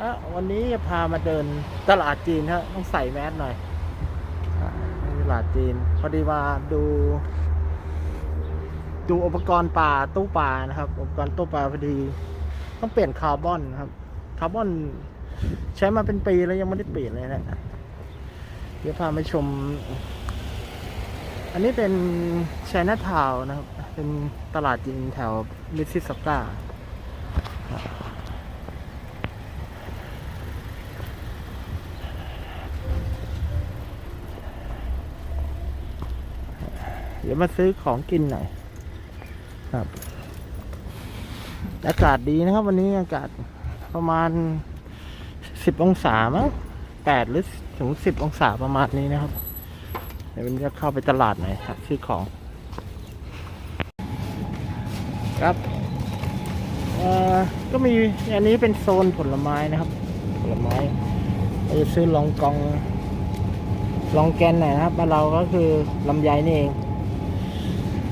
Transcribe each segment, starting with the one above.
อะวันนี้จะพามาเดินตลาดจีนฮะต้องใส่แมสหน่อยตลาดจีน พอดีมาดู ดูอุปกรณ์ป่าตู้ปลานะครับ อุปกรณ์ตู้ปลาพอดี ต้องเปลี่ยนคาร์บอนครับคาร์บอนใช้มาเป็นปีแล้วยังไม่ได้เปลี่ยนเลยนะเดี๋ยวพาไปชม อันนี้เป็นช i นาทาวนะครับ เป็นตลาดจีนแถวมิสซิสซาก้า ดี๋ยวมาซื้อของกินหน่อยครับ อากาศดีนะครับ วันนี้อากาศประมาณสิบองศามั้งแปดหรือถึงสิบองศาประมาณนี้นะครับ เดี๋ยววันนี้จะเข้าไปตลาดหน่อยครับซื้อของ ครับก็มีอันนี้เป็นโซนผลไม้นะครับ ผลไม้เราจะซื้อลองกองลองแกนหน่อยนะครับบ้านเราก็คือลำไยนี่เอง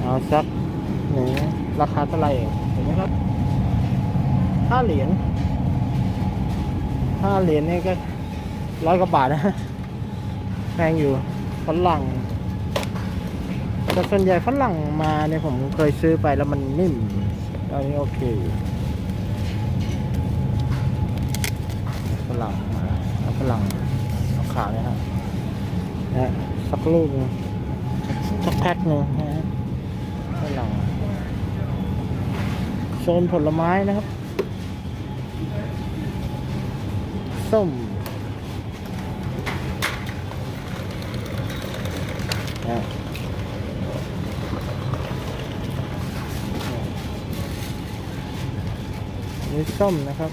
เอาสักหนึ่งราคาเท่าไหร่เห็นไหมครับห้าเหรียญห้าเหรียญนี่ก็ร้อยกว่าบาทนะแพงอยู่ฝรั่งแต่ส่วนใหญ่ฝรั่งมาเนี่ยผมเคยซื้อไปแล้วมันนิ่มตอนนี้โอเคฝรั่งมาฝรั่งเอาขาวเลยครับนะสักลูกสักแพ็คหนึ่งนะฮะ ฝรั่งโซนผลไม้นะครับ ส้มนะนี่ส้มนะครับ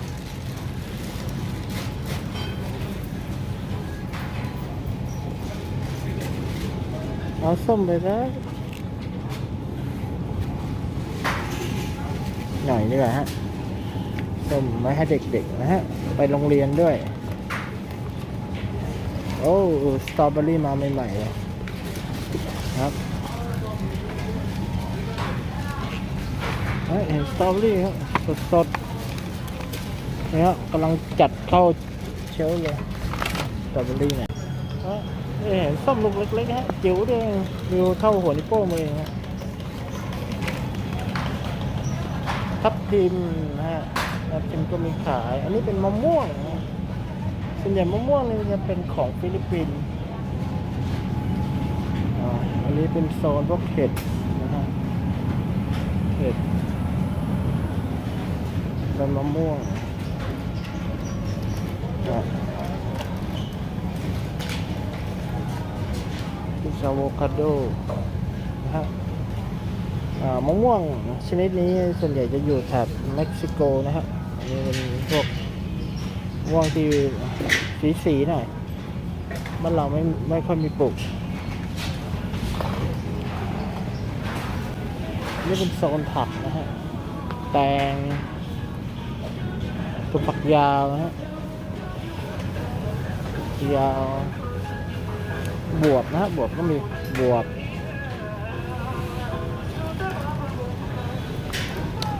เอาส้มไปซะ หน่อยดีกว่าฮะส้มไว้ให้เด็กๆนะฮะ ไปโรงเรียนด้วย โอ้สตรอเบอรี่มาใหม่ๆเลยครับเห็นสตรอเบอรี่ครับสดๆเนี่ยกำลังจัดเข้าเชลฟ์เลยสตรอเบอรี่เนี่ยเห็นส้มลูกเล็กๆฮะจิ๋วด้วยดูเท่าหัวนิ้วโป้งมือเองฮะ ทับทิมนะฮะทับทิมก็มีขาย อันนี้เป็นมะม่วงนะส่วนใหญ่มะม่วงนี่จะเป็นของฟิลิปปินส์ออันนี้เป็นโซนพวกเห็ดนะฮะเห็ดเป็นมะม่วงอะเป็นอะโวคาโดนะฮะ มะม่วงชนิดนี้ส่วนใหญ่จะอยู่แถบเม็กซิโกนะครับนนี้เป็นพวกมะม่วงที่สีสีๆหน่อยบ้านเราไม่ไม่ค่อยมีปลูกนี่เป็นโซนผักนะฮะ แตงตัวผักยาวนะฮะ ยาว บวบนะฮะ บวบก็มี บวบ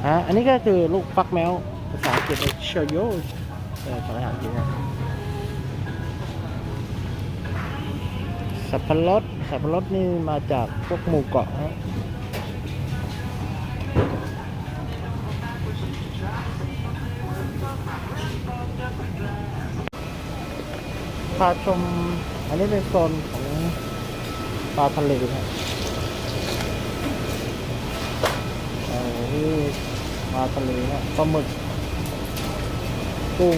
ฮะอันนี้ก็คือลูกฟักแมวภาษาอังกฤษเชโยเออภาษาอังกฤษนะสับปะรดสับปะรดนี่มาจากพวกหมู่เกาะฮะพาชมอันนี้เป็นโซนของปลาทะเลนะเออนี่ ปลาทะเลนะปลาหมึก กุ้ง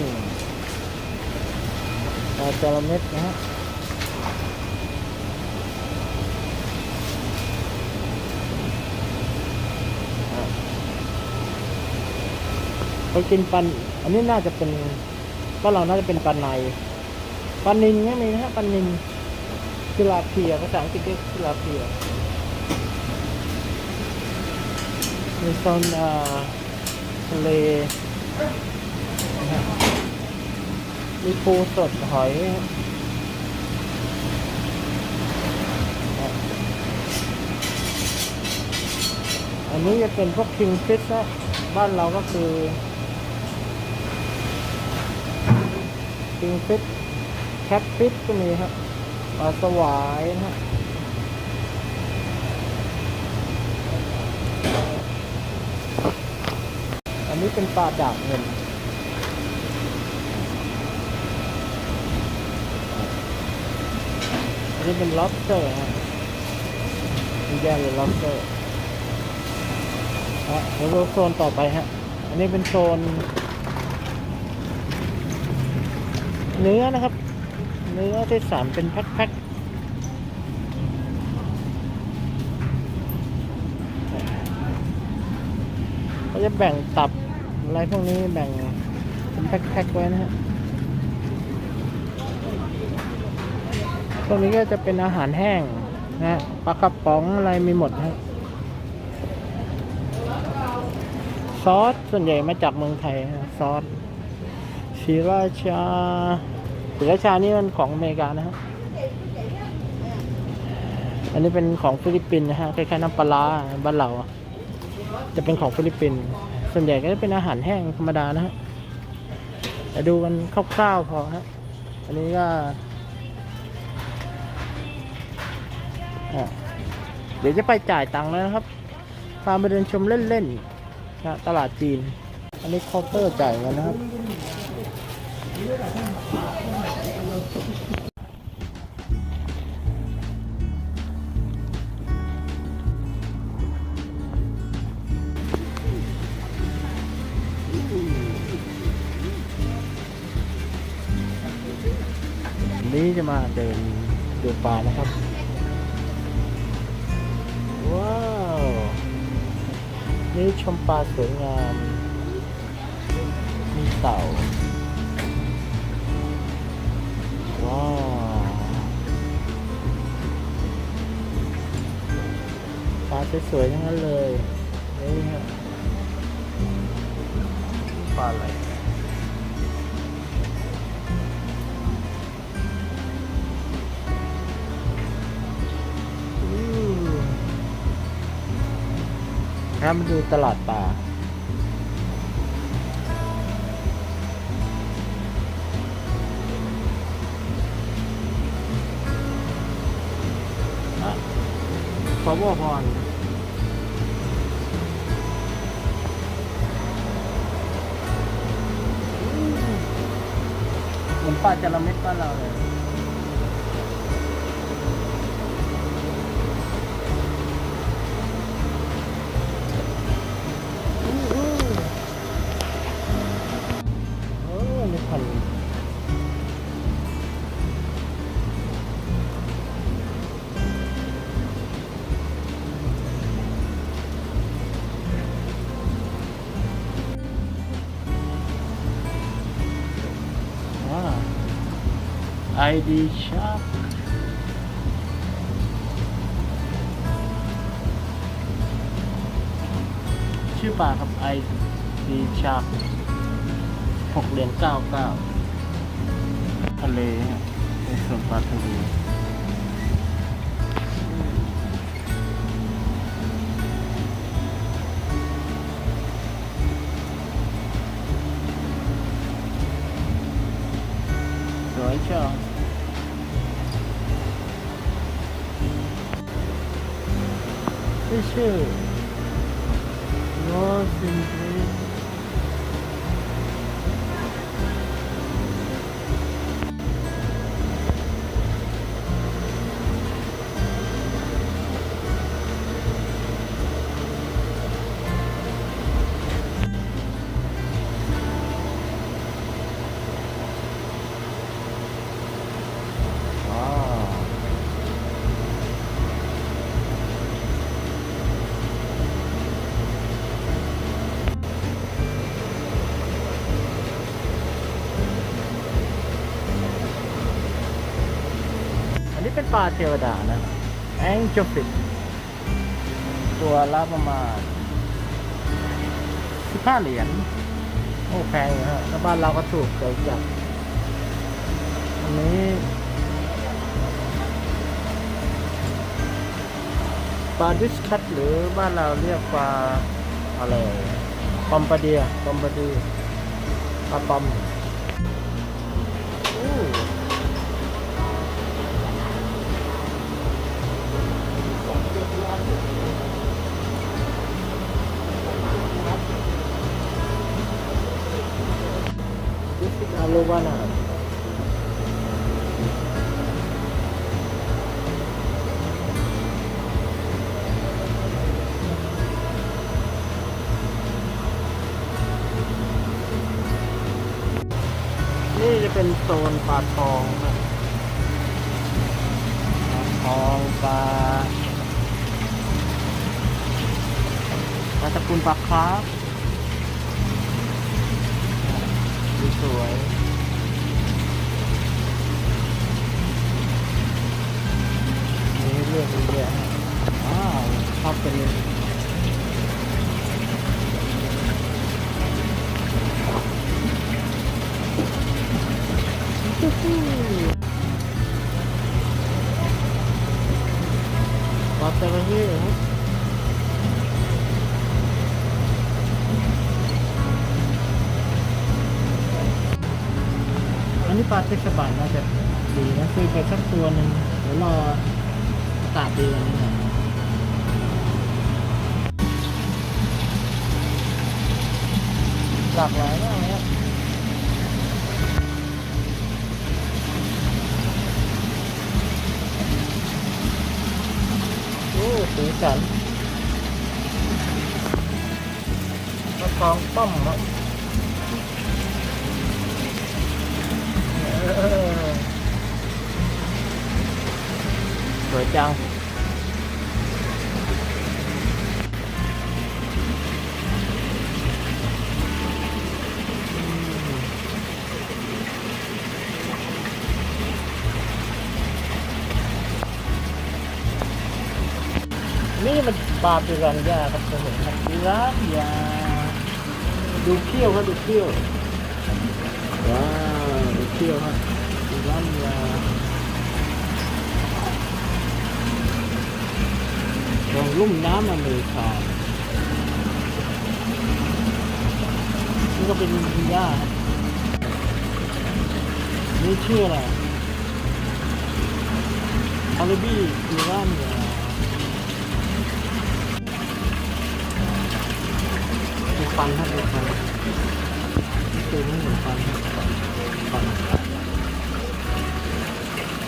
ปลาจระเม็ดนะฮะอะไปกินปัน อันนี้น่าจะเป็นก็เราน่าจะเป็นปลาในปลานินก็มีนะฮะปลานินกิลาเพียภาษาอังกฤษเรียกกิลาเพียมีโซนอ่า ทะเลนะฮะมีปูสดหอยอันนี้จะเป็นพวกคิงฟิชนะบ้านเราก็คือปิงฟิตแคทฟิตก็มีครับปลาสวายนะฮะ นนี้เป็นปลาดาบเงินอันนี้เป็น lobster ฮะมีแยกเป็น lobster ฮะแล้วโซนต่อไปฮะ อันนี้เป็นโซน เนื้อนะครับ เนื้อที่สามเป็นแพ็คๆเขาจะแบ่งตับ อะไรพวกนี้แบ่งเป็นแพ็คๆไว้นะฮะตรงนี้ก็จะเป็นอาหารแห้งนะฮะปลากระป๋องอะไรมีหมดฮะซอสส่วนใหญ่มาจากเมืองไทยฮะซอสศรีราชาศรีราชานี่มันของอเมริกานะฮะอันนี้เป็นของฟิลิปปินส์นะฮะคล้ายๆน้ำปลาร้าบ้านเราจะเป็นของฟิลิปปินส์ ส่วนใหญ่ก็จะเป็นอาหารแห้งธรรมดานะฮะแต่ดูกันคร่าวๆพอฮะ อันนี้ก็เดี๋ยวจะไปจ่ายตังค์แล้วนะครับ พาไปเดินชมเล่นๆนะตลาดจีน อันนี้เคาน์เตอร์จ่ายเงินนะครับ นี้จะมาเดินดูปลานะครับ ว้าว นี่ชมปลาสวยงาม มีเต่า ว้าวปลาสวยๆทั้งนั้นเลย นี่ฮะปลาอะไร อืมครับมาดูตลาดป่า ขอบอกก่อนอืมปลาจระเม็ดบ้านเราเลย ดีชาร์ชื่อปลาครับไอดีชากหกเหรียญเก้าเก้าทะเลในส่วนปลาทะเล เป็นปลาเทวดานะแองเจฟิตตัวละประมาณ15เหรียญโอ้แพงอยู่ฮะแล้วบ้านเราก็ถูกใจจัดอันนี้ปลาดิสคัตหรือบ้านเราเรียกปลาอะไรปอมปลาเดียปอมปลาดีปลาปอม จะเป็นโซนปลาทองครับปลาทองปลาปลาตะกูลปลาคราฟดูสวยมีให้เลือกเยอะแยะว้าวชอบเป็น ปลาจระเข้ครับอันนี้ปลาเทศบาลน่าจะดีนะซื้อไปสักตัวหนึ่งเดี๋ยวรออากาศดีกวันนี้หน่อยหลากหลายมาก สีสันกระทองป้อมครับเออสวยจัง ลาปิรันย่าครับผมเห็นครับปิรันย่าดูเขี้ยวครับดูเขี้ยวว้าวดูเขี้ยวครับปิรันย่าตรงลุ่มน้ำอเมริกานี่ก็เป็นหญ้านี่ชื่ออะไรอาราบีปิรันย่า ฟันครับดูฟันตัวนี้เหมือนฟันฟัน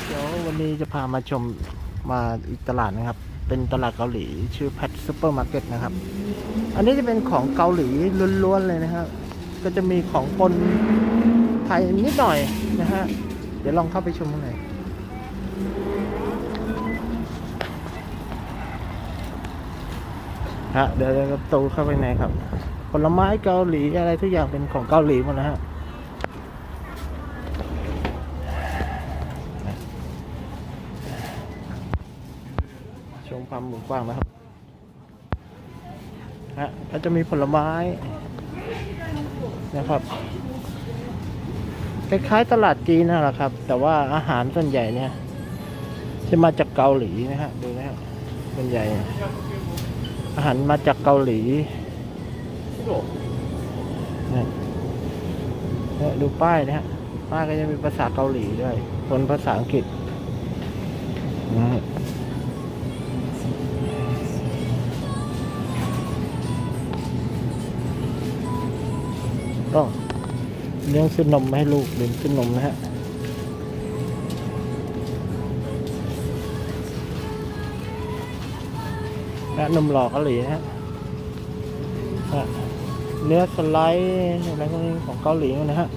เดี๋ยววันนี้จะพามาชมมาอีกตลาดนะครับ เป็นตลาดเกาหลีชื่อแพทซูเปอร์มาร์เก็ตนะครับ อันนี้จะเป็นของเกาหลีล้วนๆเลยนะครับ ก็จะมีของปนไทยนิดหน่อยนะฮะ เดี๋ยวลองเข้าไปชมข้างในฮะเดี๋ยวเราตูเข้าไปในครับ ผลไม้เกาหลีอะไรทุกอย่างเป็นของเกาหลีหมดนะฮะชมความหมู่กว้างนะครับฮะก็จะมีผลไม้นะครับคล้ายๆตลาดจีนนั่นแหละครับ แต่ว่าอาหารส่วนใหญ่เนี่ยจะมาจากเกาหลีนะฮะดูนะฮะส่วนใหญ่ อาหารมาจากเกาหลี นี่ดูป้ายนะฮะ ป้ายก็จะมีภาษาเกาหลีด้วยคนภาษาอังกฤษนะฮะก็เลี้ยงซื้อนมให้ลูกเลี้ยงซื้อนมนะฮะและนมหล่อเกาหลีนะฮะ เนื้อสไลด์อะไรพวกนี้ของเกาหลีนะฮะ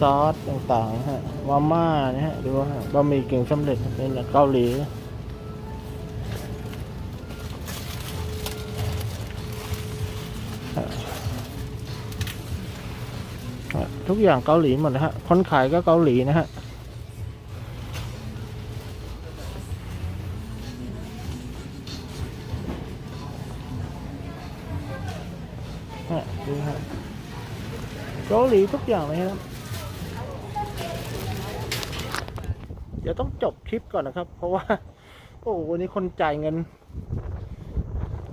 ซอสต่างๆนะฮะมาม่านะฮะดูว่าบะหมี่กึ่งสำเร็จเป็นเกาหลีทุกอย่างเกาหลีหมดนะฮะ คนขายก็เกาหลีนะฮะ ฮะดูฮะเกาหลีทุกอย่างเลยครับ เดี๋ยวต้องจบคลิปก่อนนะครับ เพราะว่า โอ้โหวันนี้คนจ่ายเงิน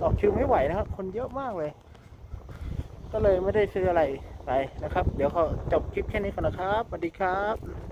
ต่อคิวไม่ไหวนะครับ คนเยอะมากเลย ก็เลยไม่ได้ซื้ออะไรไปนะครับ เดี๋ยวเขาจบคลิปแค่นี้ก่อนนะครับสวัสดีครับ